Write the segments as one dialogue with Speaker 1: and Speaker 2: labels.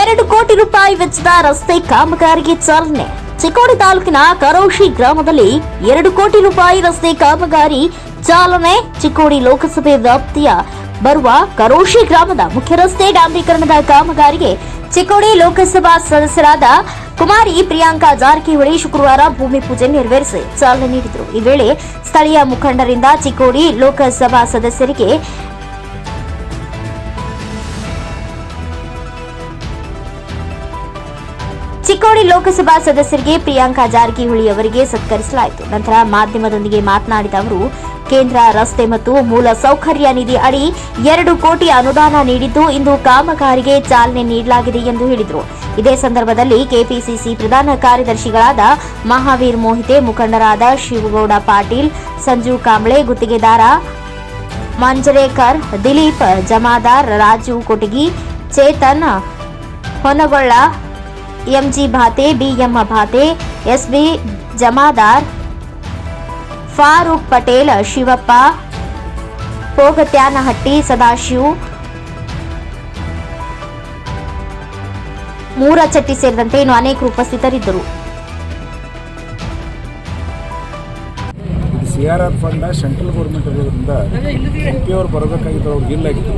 Speaker 1: ಎರಡು ಕೋಟಿ ರೂಪಾಯಿ ವೆಚ್ಚದ ರಸ್ತೆ ಕಾಮಗಾರಿಗೆ ಚಾಲನೆ. ಚಿಕ್ಕೋಡಿ ತಾಲೂಕಿನ ಕರೋಶಿ ಗ್ರಾಮದಲ್ಲಿ ಎರಡು ಕೋಟಿ ರೂಪಾಯಿ ರಸ್ತೆ ಕಾಮಗಾರಿ ಚಾಲನೆ. ಚಿಕ್ಕೋಡಿ ಲೋಕಸಭೆ ವ್ಯಾಪ್ತಿಯ ಬರುವ ಕರೋಶಿ ಗ್ರಾಮದ ಮುಖ್ಯ ರಸ್ತೆ ಡಾಂಬರೀಕರಣದ ಕಾಮಗಾರಿಗೆ ಚಿಕ್ಕೋಡಿ ಲೋಕಸಭಾ ಸದಸ್ಯರಾದ ಕುಮಾರಿ ಪ್ರಿಯಾಂಕಾ ಜಾರಕಿಹೊಳಿ ಶುಕ್ರವಾರ ಭೂಮಿ ಪೂಜೆ ನೆರವೇರಿಸಿ ಚಾಲನೆ ನೀಡಿದರು. ಈ ವೇಳೆ ಸ್ಥಳೀಯ ಮುಖಂಡರಿಂದ ಚಿಕ್ಕೋಡಿ ಲೋಕಸಭಾ ಸದಸ್ಯರಿಗೆ ಚಿಕ್ಕೋಡಿ ಲೋಕಸಭಾ ಸದಸ್ಯರಿಗೆ ಪ್ರಿಯಾಂಕಾ ಜಾರಕಿಹೊಳಿ ಅವರಿಗೆ ಸತ್ಕರಿಸಲಾಯಿತು. ನಂತರ ಮಾಧ್ಯಮದೊಂದಿಗೆ ಮಾತನಾಡಿದ ಅವರು, ಕೇಂದ್ರ ರಸ್ತೆ ಮತ್ತು ಮೂಲ ಸೌಕರ್ಯ ನಿಧಿ ಅಡಿ ಎರಡು ಕೋಟಿ ಅನುದಾನ ನೀಡಿದ್ದು ಇಂದು ಕಾಮಗಾರಿಗೆ ಚಾಲನೆ ನೀಡಲಾಗಿದೆ ಎಂದು ಹೇಳಿದರು. ಇದೇ ಸಂದರ್ಭದಲ್ಲಿ ಕೆಪಿಸಿಸಿ ಪ್ರಧಾನ ಕಾರ್ಯದರ್ಶಿಗಳಾದ ಮಹಾವೀರ್ ಮೋಹಿತೆ, ಮುಖಂಡರಾದ ಶಿವಗೌಡ ಪಾಟೀಲ್, ಸಂಜು ಕಾಂಬ್ಳೆ, ಗುತ್ತಿಗೆದಾರ Manjrekar, Dilip Jamadar, Raju Kotagi, Chetan Honagolla MG Bhate, BM Bhate SB Jamadar, Farooq Patel, Shivappa, Pogatyanahatti, Sadashiv, Moorachatti ಸೇರಿದಂತೆ ಇನ್ನು ಅನೇಕರು ಉಪಸ್ಥಿತರಿದ್ದರು.
Speaker 2: C R R fund central government ಇರೋದ್ರಿಂದ ಎಂ ಪಿ ಅವ್ರು ಬರಬೇಕಾಗಿದ್ದು ಅವ್ರಿಗೆ ಇಲ್ಲ ಇತ್ತು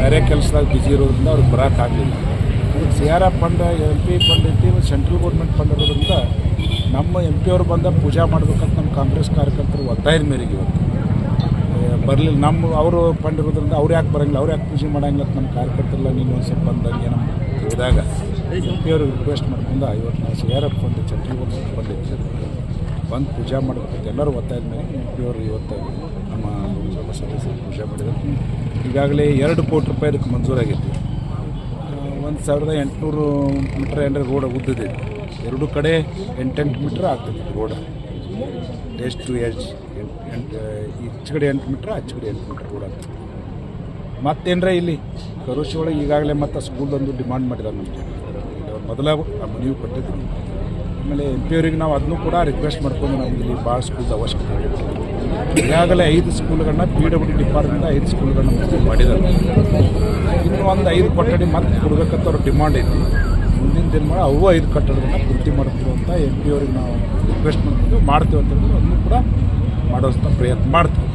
Speaker 2: ಬೇರೆ ಕೆಲಸದಾಗ ಬಿಜಿ ಇರೋದ್ರಿಂದ ಅವ್ರಿಗೆ ಬರೋಕ್ಕಾಗಲಿಲ್ಲ. C R F fund, M P fund ಐತಿ ಸೆಂಟ್ರಲ್ ಗೌರ್ಮೆಂಟ್ ಫಂಡ್ ಇರೋದ್ರಿಂದ ನಮ್ಮ ಎಂ ಪಿ ಅವರು ಬಂದ ಪೂಜಾ ಮಾಡ್ಬೇಕಂತ ನಮ್ಮ ಕಾಂಗ್ರೆಸ್ ಕಾರ್ಯಕರ್ತರು ಒತ್ತಾಯದ ಮೇರೆಗೆ ಇವತ್ತು. ಬರಲಿಲ್ಲ. ನಮ್ಮ ಅವರು ಫಂಡ್ ಇರೋದ್ರಿಂದ ಅವ್ರು ಯಾಕೆ ಬರೋಂಗಿಲ್ಲ? ಅವ್ರು ಯಾಕೆ ಪೂಜೆ ಮಾಡೋಂಗಿಲ್ಲ ಅಂತ ನಮ್ಮ ಕಾರ್ಯಕರ್ತರಲ್ಲ ನೀನು ಒಂದು ಸ್ವಲ್ಪ ಬಂದಂಗೆ ನಮ್ಮ ಇದಾಗ ಎಂ ಪಿ ಅವರು ರಿಕ್ವೆಸ್ಟ್ ಮಾಡ್ಕೊಂಡು ಇವತ್ತು ನಾವು C R F fund, central government fund ಬಂದು ಪೂಜೆ ಮಾಡಬೇಕಂತ ಎಲ್ಲರೂ ಒತ್ತಾಯದ ಮೇಲೆ ಎಂ ಪಿ ಅವರು ಇವತ್ತು ನಮ್ಮ ಸದಸ್ಯರು ಪೂಜೆ ಮಾಡಿದ್ರು. ಈಗಾಗಲೇ ಎರಡು ಕೋಟಿ ರೂಪಾಯಿ ಇದಕ್ಕೆ ಮಂಜೂರಾಗೈತಿ. ಒಂದು ಸಾವಿರದ ಎಂಟುನೂರು ಮೀಟ್ರ್ ಏನಾರ ರೋಡ್ ಉದ್ದಿದೆ ಎರಡು ಕಡೆ ಎಂಟೆಂಟು ಮೀಟ್ರ್ ಆಗ್ತದೆ ರೋಡ್. ಎಷ್ಟು ಟು ಎಚ್ ಎಂಟು ಕಡೆ ಎಂಟು ಮೀಟ್ರ್, ಆಚೆ ಕಡೆ ಎಂಟು ಮೀಟ್ರ್ ರೋಡ್ ಆಗ್ತದೆ. ಮತ್ತೇನ್ರ ಇಲ್ಲಿ? ಕರೋಶಿ ಒಳಗೆ ಈಗಾಗಲೇ ಮತ್ತು ಸ್ಕೂಲ್ದೊಂದು ಡಿಮಾಂಡ್ ಮಾಡಿದ್ದಾರೆ ನಮಗೆ. ಮೊದಲ ಮನವಿ ಕೊಟ್ಟಿದ್ವಿ ಆಮೇಲೆ ಎಂ ಪಿ ಅವರಿಗೆ ನಾವು ಅದನ್ನು ಕೂಡ ರಿಕ್ವೆಸ್ಟ್ ಮಾಡ್ಕೊಂಡು ನಮಗೆ ಇಲ್ಲಿ ಭಾಳ ಸ್ಕೂಲ್ದ ಅವಶ್ಯಕತೆ. ಈಗಾಗಲೇ ಐದು ಸ್ಕೂಲ್ಗಳನ್ನ ಪಿ ಡಬ್ಲ್ಯೂ ಡಿಪಾರ್ಟ್ಮೆಂಟ್ ಐದು ಸ್ಕೂಲ್ಗಳನ್ನ ಮುಚ್ಚಿ ಮಾಡಿದ್ದಾರೆ. ಇನ್ನು ಒಂದು ಐದು ಕೊಠಡಿ ಮತ್ತೆ ಕೊಡ್ಬೇಕಂತ ಅವ್ರ ಡಿಮಾಂಡ್ ಐತಿ. ಮುಂದಿನ ದಿನ ಅವು ಐದು ಕಟ್ಟಡಗಳನ್ನ ಪೂರ್ತಿ ಮಾಡ್ತೀವಿ ಅಂತ ಎಂ ಪಿ ಅವ್ರಿಗೆ ನಾವು ರಿಕ್ವೆಸ್ಟ್ ಮಾಡ್ತೀವಿ. ಮಾಡ್ತೀವಿ ಅಂತ ಹೇಳಿದ್ರೆ ಅದನ್ನು ಕೂಡ ಮಾಡೋಂಥ ಪ್ರಯತ್ನ ಮಾಡ್ತೀವಿ.